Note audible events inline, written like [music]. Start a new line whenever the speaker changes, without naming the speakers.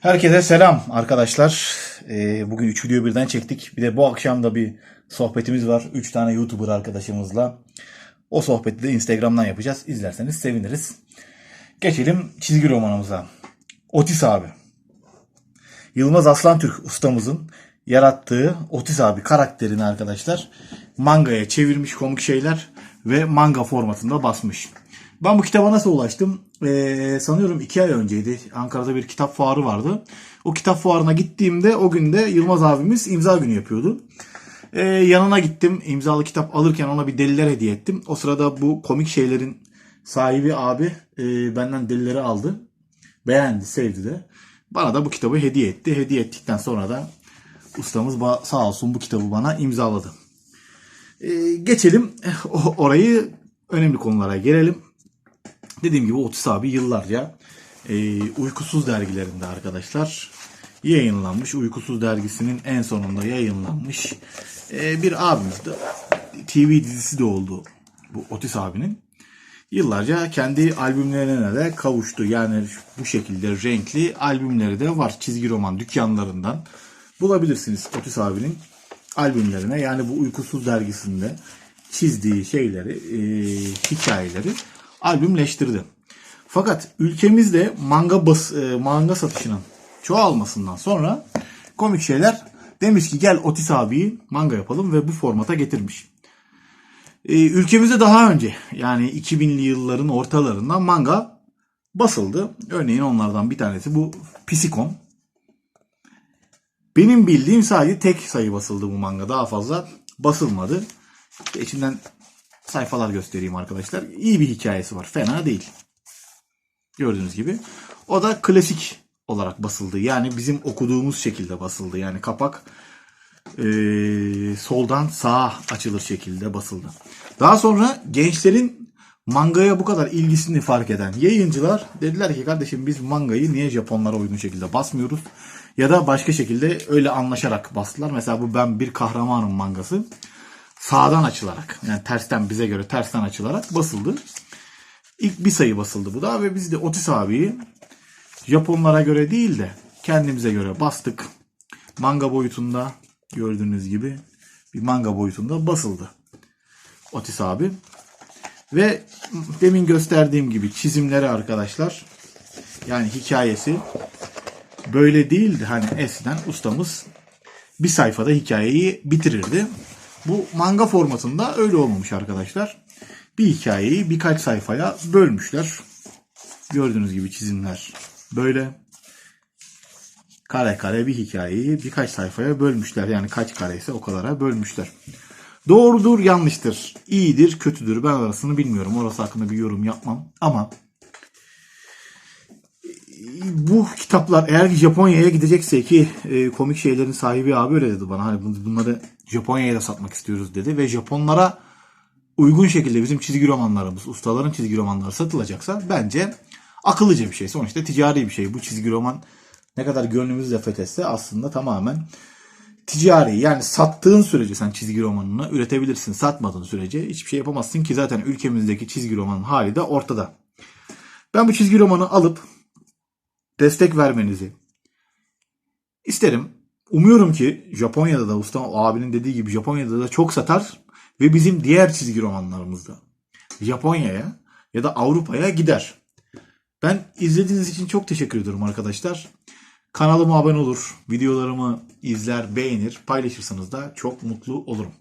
Herkese selam arkadaşlar. Ee, bugün 3 video birden çektik. Bir de bu akşam da bir sohbetimiz var. 3 tane YouTuber arkadaşımızla. O sohbeti de Instagram'dan yapacağız. İzlerseniz seviniriz. Geçelim çizgi romanımıza. Otis abi. Yılmaz Aslantürk ustamızın yarattığı Otis abi karakterini arkadaşlar mangaya çevirmiş komik şeyler ve manga formatında basmış. Ben bu kitaba nasıl ulaştım? Ee, sanıyorum iki ay önceydi. Ankara'da bir kitap fuarı vardı. O kitap fuarına gittiğimde o günde Yılmaz abimiz imza günü yapıyordu. Ee, yanına gittim. imzalı kitap alırken ona bir deliler hediye ettim. O sırada bu komik şeylerin sahibi abi e, benden delileri aldı. Beğendi, sevdi de. Bana da bu kitabı hediye etti. Hediye ettikten sonra da ustamız sağ olsun bu kitabı bana imzaladı. Ee, geçelim [laughs] orayı önemli konulara gelelim. Dediğim gibi Otis abi yıllarca e, Uykusuz dergilerinde arkadaşlar yayınlanmış. Uykusuz dergisinin en sonunda yayınlanmış e, bir abimizdi. TV dizisi de oldu bu Otis abinin. Yıllarca kendi albümlerine de kavuştu. Yani bu şekilde renkli albümleri de var. Çizgi roman dükkanlarından bulabilirsiniz Otis abinin albümlerine. Yani bu Uykusuz dergisinde çizdiği şeyleri, e, hikayeleri albümleştirdi. Fakat ülkemizde manga bas, e, manga satışının çoğalmasından sonra komik şeyler demiş ki gel Otis abiyi manga yapalım ve bu formata getirmiş. E, ülkemizde daha önce yani 2000'li yılların ortalarında manga basıldı. Örneğin onlardan bir tanesi bu Psikon. Benim bildiğim sadece tek sayı basıldı bu manga. Daha fazla basılmadı. İşte içinden sayfalar göstereyim arkadaşlar. İyi bir hikayesi var. Fena değil. Gördüğünüz gibi. O da klasik olarak basıldı. Yani bizim okuduğumuz şekilde basıldı. Yani kapak eee, soldan sağa açılır şekilde basıldı. Daha sonra gençlerin mangaya bu kadar ilgisini fark eden yayıncılar dediler ki kardeşim biz mangayı niye Japonlara uygun şekilde basmıyoruz? Ya da başka şekilde öyle anlaşarak bastılar. Mesela bu ben bir kahramanım mangası sağdan açılarak yani tersten bize göre tersten açılarak basıldı. İlk bir sayı basıldı bu da ve biz de Otis abiyi Japonlara göre değil de kendimize göre bastık. Manga boyutunda gördüğünüz gibi bir manga boyutunda basıldı. Otis abi. Ve demin gösterdiğim gibi çizimleri arkadaşlar yani hikayesi böyle değildi. Hani eskiden ustamız bir sayfada hikayeyi bitirirdi. Bu manga formatında öyle olmamış arkadaşlar. Bir hikayeyi birkaç sayfaya bölmüşler. Gördüğünüz gibi çizimler böyle. Kare kare bir hikayeyi birkaç sayfaya bölmüşler. Yani kaç kare ise o kadara bölmüşler. Doğrudur, yanlıştır, iyidir, kötüdür. Ben arasını bilmiyorum. Orası hakkında bir yorum yapmam. Ama bu kitaplar eğer Japonya'ya gidecekse ki e, komik şeylerin sahibi abi öyle dedi bana. Hani bun- bunları Japonya'ya da satmak istiyoruz dedi ve Japonlara uygun şekilde bizim çizgi romanlarımız, ustaların çizgi romanları satılacaksa bence akıllıca bir şey. Sonuçta ticari bir şey. Bu çizgi roman ne kadar gönlümüzle fethetse aslında tamamen ticari. Yani sattığın sürece sen çizgi romanını üretebilirsin. Satmadığın sürece hiçbir şey yapamazsın ki zaten ülkemizdeki çizgi romanın hali de ortada. Ben bu çizgi romanı alıp destek vermenizi isterim. Umuyorum ki Japonya'da da usta abinin dediği gibi Japonya'da da çok satar ve bizim diğer çizgi romanlarımızda Japonya'ya ya da Avrupa'ya gider. Ben izlediğiniz için çok teşekkür ediyorum arkadaşlar. Kanalıma abone olur, videolarımı izler, beğenir, paylaşırsanız da çok mutlu olurum.